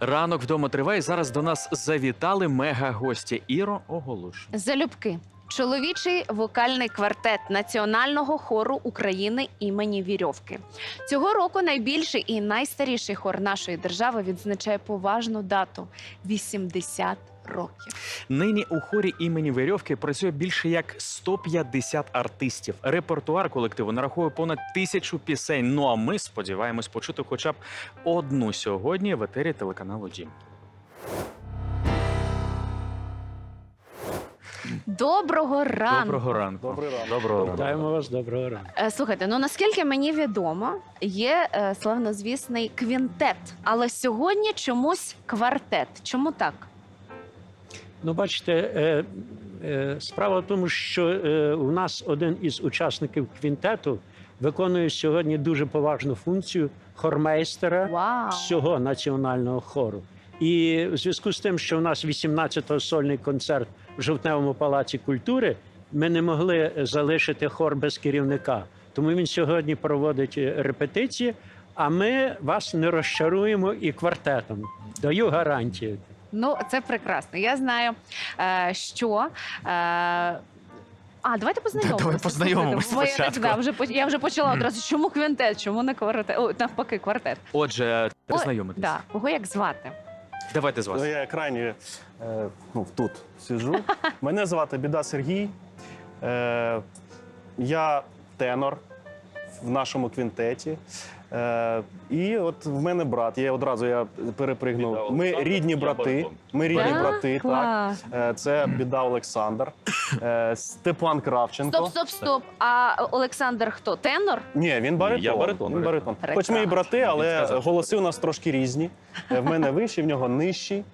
Ранок вдома триває. Зараз до нас завітали мега-гості. Іро оголош. Залюбки. Чоловічий вокальний квартет Національного хору України імені Вірьовки. Цього року найбільший і найстаріший хор нашої держави відзначає поважну дату 80 років. Нині у хорі імені Верьовки працює більше як 150 артистів. Репертуар колективу нараховує понад тисячу пісень. Ну а ми сподіваємось почути хоча б одну сьогодні в етері телеканалу Дім. Доброго ранку! Доброго ранку. Добрий ранок. Доброго ранку. Вітаємо вас, доброго ранку. Е, Слухайте, ну наскільки мені відомо, є е, славнозвісний квінтет, але сьогодні чомусь квартет. Чому так? Ну, бачите, е, е, справа в тому, що е, у нас один із учасників квінтету виконує сьогодні дуже поважну функцію хормейстера Вау! всього національного хору. І в зв'язку з тим, що у нас 18-го сольний концерт в Жовтневому палаці культури, ми не могли залишити хор без керівника. Тому він сьогодні проводить репетиції, а ми вас не розчаруємо і квартетом. Даю гарантію. Ну, це прекрасно. Я знаю, е, що. Е, а, давайте познайомимося. Давай познайомимось Слухайте, бо я, вже, я вже почала одразу. Чому квінтет? Чому не квартет? О, навпаки, квартет. Отже, Ой, знайомитись. Да. Кого як звати? Давайте з вас. Ну, я крайні е, ну, тут сиджу. Мене звати Біда Сергій. Е, я тенор в нашому квінтеті. Е, і от в мене брат. Я одразу я перепригнув. Ми рідні брати. Ми рідні Да? брати. Так. Клас. Е, це біда Олександр, е, Степан Кравченко. Стоп, стоп, стоп. А Олександр хто? Тенор? Ні, він баритон. Я баритон, Він баритон. баритон. Хоч ми і брати, але Він сказав, що голоси у нас трошки різні. Е, В мене вищий, в нього нижчий.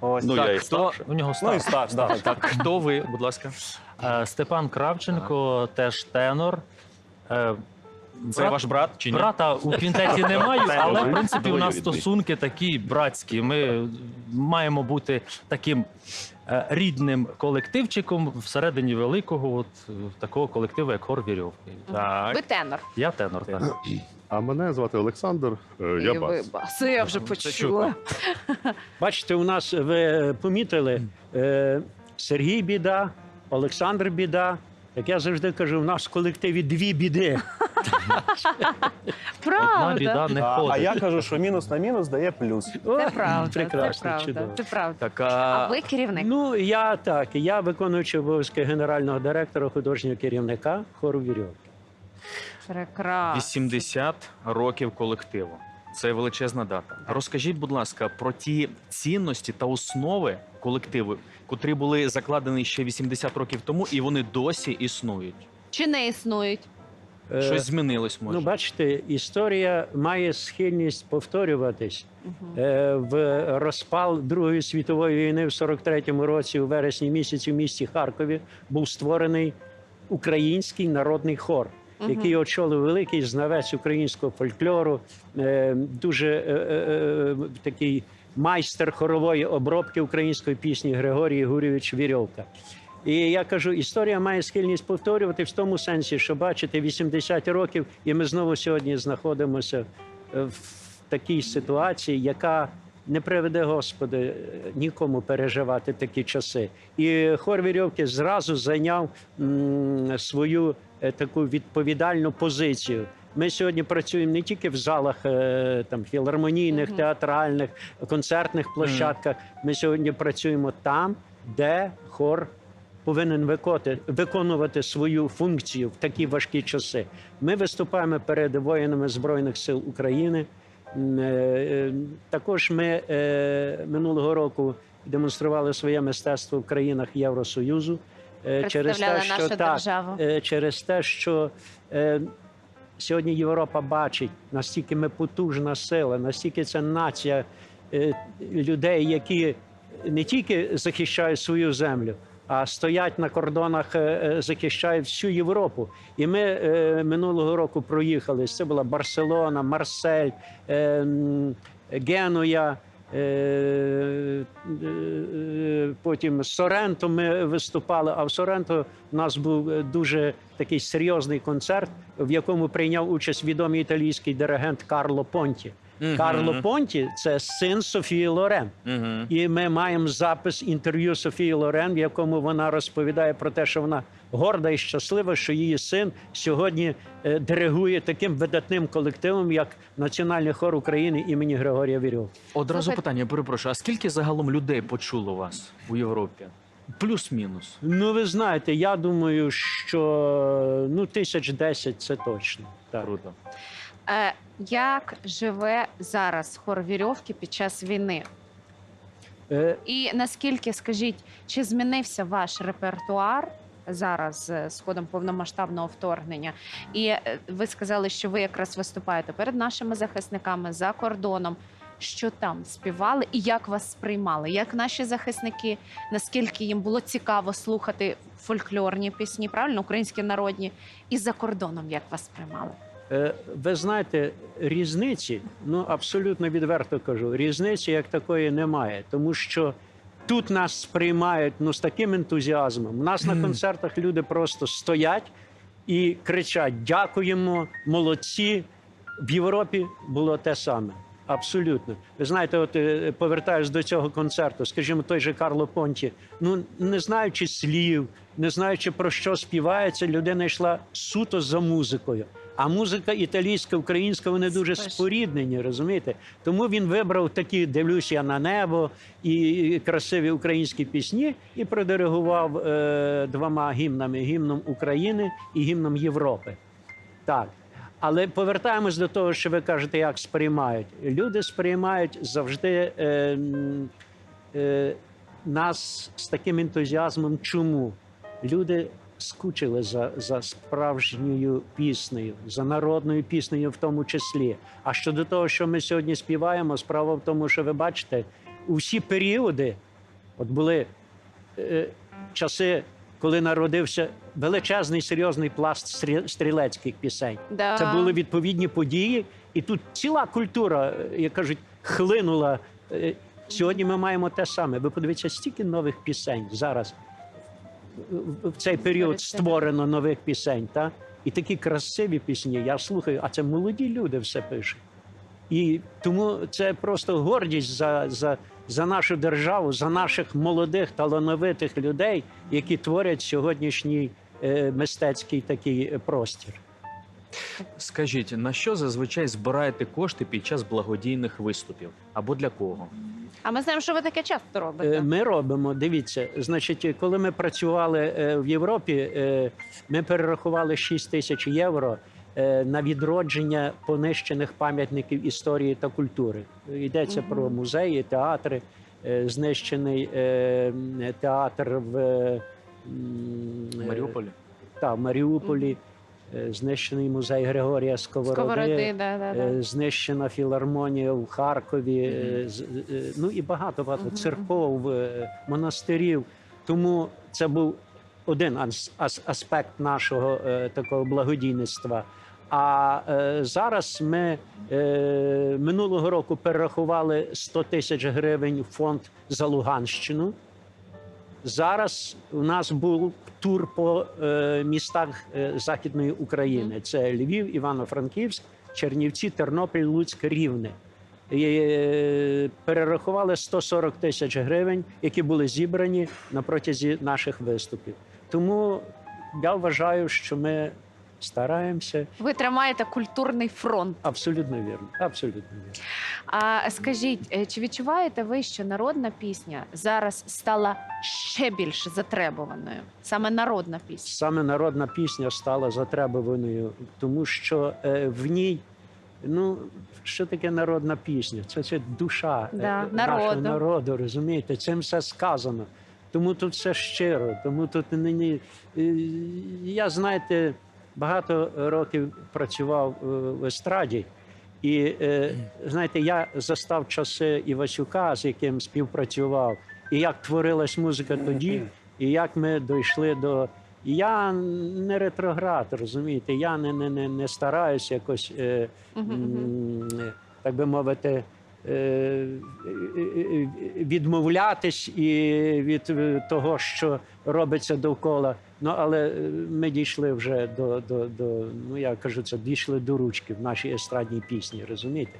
Ось Ну, Так, я і хто- старший. У нього Ну і став. стаж, да. Так, хто ви, будь ласка? Е, Степан Кравченко, теж тенор. Е, Це брат- ваш брат чи ні? Брата у квінтеті не маю, але в принципі у нас стосунки такі братські. Ми маємо бути таким е, рідним колективчиком всередині великого от, е, такого колективу, як хор Вірьовки. Так. Ви тенор. Я тенор, так. А мене звати Олександр. е, Я І ви бас. бас. Я вже почула. Бачите, у нас ви помітили е, Сергій біда, Олександр біда. Як я завжди кажу, у нас в колективі дві біди. Одна біда Правда. не А, ходить. а я кажу, що мінус на мінус дає плюс. Це правда. Прекрасно, це правда. чудово. Це правда. Так, А а, ви керівник? Ну я так, я виконуючий обов'язки генерального директора, художнього керівника хору Вірьовки. Прекрасно. 80 років колективу. Це величезна дата. Розкажіть, будь ласка, про ті цінності та основи колективу, котрі були закладені ще 80 років тому, і вони досі існують. Чи не існують? Е, Щось змінилось, може. Ну, бачите, історія має схильність повторюватись. Е, В розпал Другої світової війни в 43-му році, у вересні місяці, в місті Харкові, був створений український народний хор, який очолив великий знавець українського фольклору, е, дуже е, е, е, такий майстер хорової обробки української пісні Григорій Гурєвич Вірьовка. І я кажу, історія має схильність повторювати в тому сенсі, що бачите, 80 років, і ми знову сьогодні знаходимося е, в такій ситуації, яка не приведе Господи нікому переживати такі часи. І хор вірьовки зразу зайняв м, свою е, таку відповідальну позицію. Ми сьогодні працюємо не тільки в залах е, там філармонійних, театральних, концертних площадках. Ми сьогодні працюємо там, де хор повинен виконувати, свою функцію в такі важкі часи. Ми виступаємо перед воїнами Збройних сил України. Е, е, Також ми е, минулого року демонстрували своє мистецтво в країнах Євросоюзу. е, Представляли нашу державу. е, через те, що е, сьогодні Європа бачить, настільки ми потужна сила, настільки це нація е, людей, які не тільки захищають свою землю, а стоять на кордонах, е, е, захищають всю Європу. І ми е, минулого року проїхались. Це була Барселона, Марсель, Генуя. Потім Соренто ми виступали. А в Соренто у нас був дуже такий серйозний концерт, в якому прийняв участь відомий італійський диригент Карло Понті. Мгм. Карло Понті це син Софії Лорен. Мгм. І ми маємо запис інтерв'ю Софії Лорен, в якому вона розповідає про те, що вона горда і щаслива, що її син сьогодні е, диригує таким видатним колективом, як Національний хор України імені Григорія Вірьовки. Одразу Слухай- питання, я перепрошую, а скільки загалом людей почуло вас у Європі? Плюс-мінус. Ну, ви знаєте, я думаю, що ну тисяч десять це точно. Так. Круто. Е, як живе зараз хор вірьовки під час війни? Е, І наскільки, скажіть, чи змінився ваш репертуар зараз е, з ходом повномасштабного вторгнення? І е, ви сказали, що ви якраз виступаєте перед нашими захисниками за кордоном. Що там співали і як вас сприймали? Як наші захисники? Наскільки їм було цікаво слухати фольклорні пісні, правильно, українські народні, і за кордоном як вас сприймали? Е, Ви знаєте, різниці, ну абсолютно відверто кажу, різниці як такої немає, тому що тут нас сприймають ну з таким ентузіазмом. У нас на концертах люди просто стоять і кричать: Дякуємо, молодці. В Європі було те саме. Абсолютно. Ви знаєте, от е, повертаюсь до цього концерту, скажімо, той же Карло Понті. Ну не знаючи слів, не знаючи про що співається, людина йшла суто за музикою. А музика італійська, українська, вони дуже Спеш. споріднені, розумієте? Тому він вибрав такі дивлюсь я на небо і красиві українські пісні і продиригував е, двома гімнами: гімном України і гімном Європи. Так. Але повертаємось до того, що ви кажете, як сприймають. Люди сприймають завжди е, е, нас з таким ентузіазмом. Чому? Люди скучили за, за справжньою піснею, за народною піснею в тому числі. А щодо того, що ми сьогодні співаємо, справа в тому, що ви бачите, у всі періоди, от були е, часи, коли народився величезний серйозний пласт стрілецьких пісень. Да. Це були відповідні події, і тут ціла культура, е, як кажуть, хлинула. Е, Сьогодні ми маємо те саме. Ви подивіться, стільки нових пісень зараз в- цей період створено нових пісень, та? і такі красиві пісні. Я слухаю, а це молоді люди все пишуть. І тому це просто гордість за, за, за нашу державу, за наших молодих талановитих людей, які творять сьогоднішній е, мистецький такий е, простір. Скажіть, на що зазвичай збираєте кошти під час благодійних виступів? Або для кого? А ми знаємо, що ви таке часто робите. Е, Ми робимо, дивіться, значить, коли ми працювали е, в Європі, е, ми перерахували 6 тисяч євро на відродження понищених пам'ятників історії та культури. Йдеться Мгм. про музеї, театри, знищений театр в Маріуполі? та, в Маріуполі, знищений музей Григорія Сковороди. Сковороди, да, да, да. Е, Знищена філармонія в Харкові, е, е, ну і багато багато Мгм, церков, е, монастирів. Тому це був один ас- ас- аспект нашого е, такого благодійництва. А е, зараз ми е, минулого року перерахували 100 тисяч гривень в фонд за Луганщину. Зараз у нас був тур по е, містах е, Західної України: це Львів, Івано-Франківськ, Чернівці, Тернопіль, Луцьк, Рівне. І, е, перерахували 140 тисяч гривень, які були зібрані на протязі наших виступів. Тому я вважаю, що ми стараємося Ви тримаєте культурний фронт. абсолютно вірно. Абсолютно вірно. А скажіть, е, чи відчуваєте ви, що народна пісня зараз стала ще більш затребуваною? Саме народна пісня. Саме народна пісня стала затребуваною, тому що е, в ній, ну що таке народна пісня? Це, це душа е, Да, нашого народу. народу, розумієте? Цим все сказано. Тому тут все щиро, тому тут не, не е, я знаєте, багато років працював е, в естраді. І е, знаєте, я застав часи Івасюка, з яким співпрацював, і як творилась музика тоді, і як ми дійшли до. Я не ретроград, розумієте, я не, не, не, не стараюся якось, е, мгм. м, так би мовити, відмовлятись і від е, того, що робиться довкола. Ну але е, ми дійшли вже до, до, до ну я кажу, це дійшли до ручки в нашій естрадній пісні, розумієте?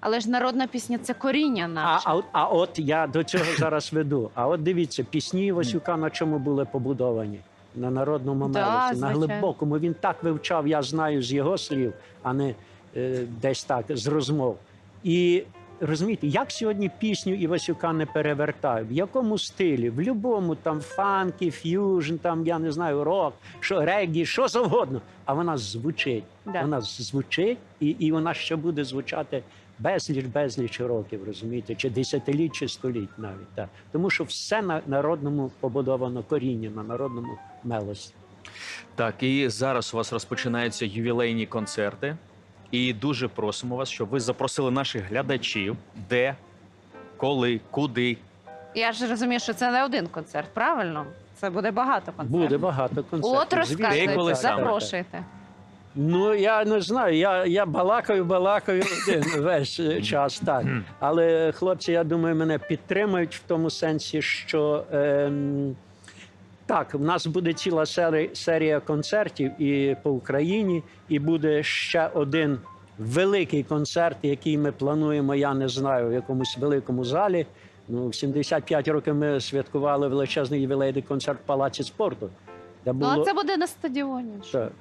Але ж народна пісня це коріння А, наше. а, от- а от я до цього зараз веду. А от дивіться, пісні Васюка на чому були побудовані? На народному Да, на глибокому. Він так вивчав, я знаю з його слів, а не е, десь так з розмов. І розумієте, як сьогодні пісню Івасюка не перевертають? В якому стилі? В будь-якому там фанкі, ф'южн, там я не знаю, рок, що регі, що завгодно. А вона звучить. Да. Вона звучить, і, і вона ще буде звучати безліч, безліч років, розумієте, чи десятиліть, чи століть навіть. Так. Тому що все на народному побудовано коріння, на народному мелосі. Так, і зараз у вас розпочинаються ювілейні концерти. І дуже просимо вас, щоб ви запросили наших глядачів, де, коли, куди. Я ж розумію, що це не один концерт, правильно? Це буде багато концертів. Буде багато концертів. От звісно. розказуйте, саме? запрошуйте. Ну я не знаю. Я, я балакаю, балакаю один весь е, час. Так. Але хлопці, я думаю, мене підтримують в тому сенсі, що ем, так, в нас буде ціла серія, серія концертів і по Україні, і буде ще один великий концерт, який ми плануємо. Я не знаю, в якомусь великому залі. Ну, в 75 років ми святкували величезний ювілейний концерт в палаці спорту. Де Ну, а це буде на стадіоні. Так.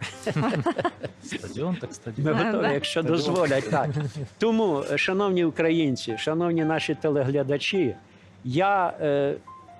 Стадіон, так Ми готові, Да. якщо дозволять. Так. Тому, шановні українці, шановні наші телеглядачі, я е,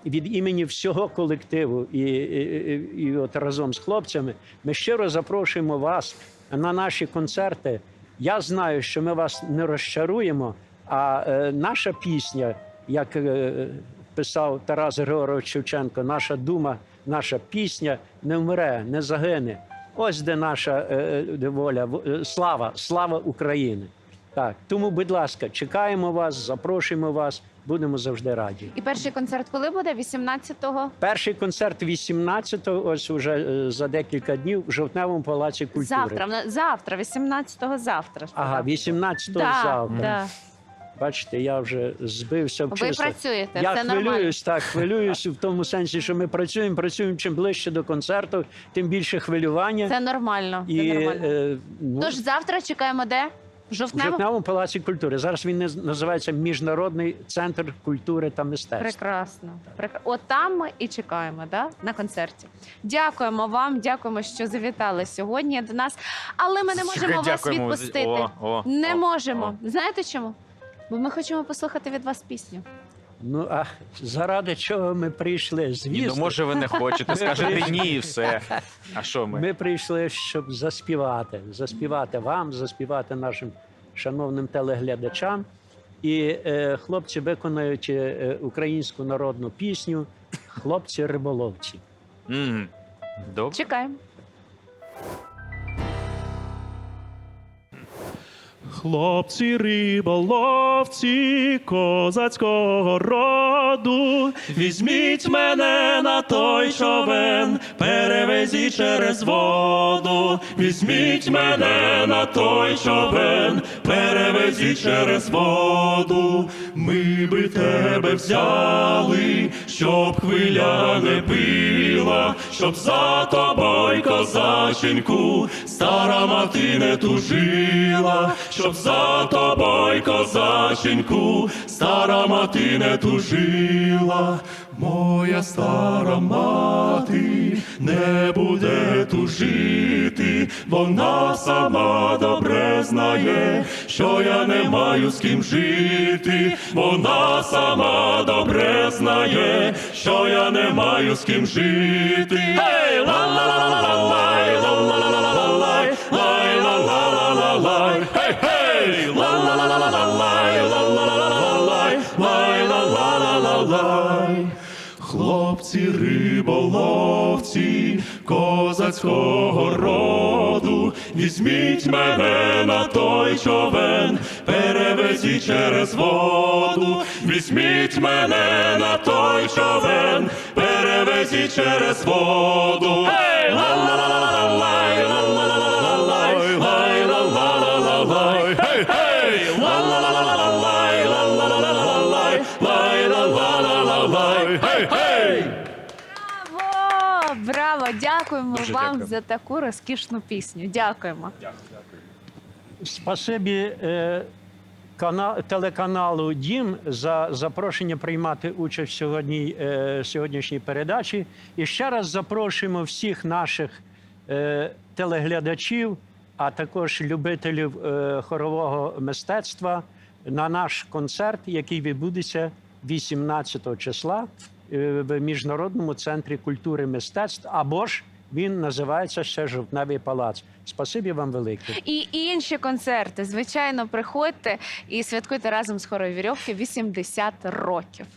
від імені всього колективу і, і, і, і от разом з хлопцями ми щиро запрошуємо вас на наші концерти. Я знаю, що ми вас не розчаруємо, а е, наша пісня, як е, писав Тарас Григорович Шевченко, наша дума, наша пісня не вмре, не загине. Ось де наша е, е, воля, е, слава, слава України. Так, тому, будь ласка, чекаємо вас, запрошуємо вас, будемо завжди раді. І перший концерт коли буде? 18-го? Перший концерт 18-го, ось уже е, за декілька днів в жовтневому палаці культури. Завтра, завтра, 18-го завтра. Ага, сказав. 18-го Да, завтра. да. Бачите, я вже збився в Ви працюєте, Я нормально. хвилююсь, так, хвилююсь в тому сенсі, що ми працюємо, працюємо чим ближче до концерту, тим більше хвилювання. Це нормально. Це нормально. е, ну, Тож завтра чекаємо де? В в Жовтневому? Жовтневому палаці культури. Зараз він називається Міжнародний центр культури та мистецтва. Прекрасно. Прекра... От там ми і чекаємо да? на концерті. Дякуємо вам, дякуємо, що завітали сьогодні до нас. Але ми не можемо вас Дякуємо. відпустити. О, о, не о, можемо. о. Знаєте чому? Бо ми хочемо послухати від вас пісню. Ну а заради чого ми прийшли? Ні, Звісно, ну може ви не хочете, скажете ні і все. А що ми? ми прийшли, щоб заспівати, заспівати вам, заспівати нашим шановним телеглядачам. І е, хлопці виконають е, українську народну пісню Хлопці риболовці. М, Добре. Чекаємо. Хлопці риболовці козацького роду, візьміть мене на той човен, перевезіть через воду, візьміть мене на той човен, перевезіть через воду, ми би тебе взяли, щоб хвиля не била, щоб за тобою, козаченьку, стара мати не тужила, щоб за тобою, козаченьку, стара мати не тужила. Моя стара мати не буде тужити, вона сама добре знає, що я не маю з ким жити, вона сама добре знає, що я не маю з ким жити. Гей, ла-ла-ла-ла-лай, ла-ла-ла-ла-лай, риболовці козацького роду, візьміть мене на той човен, перевезіть через воду, візьміть мене на той човен, перевезіть через воду. Дуже вам дякую. за таку розкішну пісню. Дякуємо. Спасибі е, кана- телеканалу Дім за запрошення приймати участь в сьогодні, е, сьогоднішній передачі. І ще раз запрошуємо всіх наших е, телеглядачів, а також любителів е, хорового мистецтва на наш концерт, який відбудеться 18 числа е, в Міжнародному центрі культури мистецтв, або ж він називається ще Жовтневий палац. Спасибі вам велике. І інші концерти. Звичайно, приходьте і святкуйте разом з хорою вірьовки 80 років.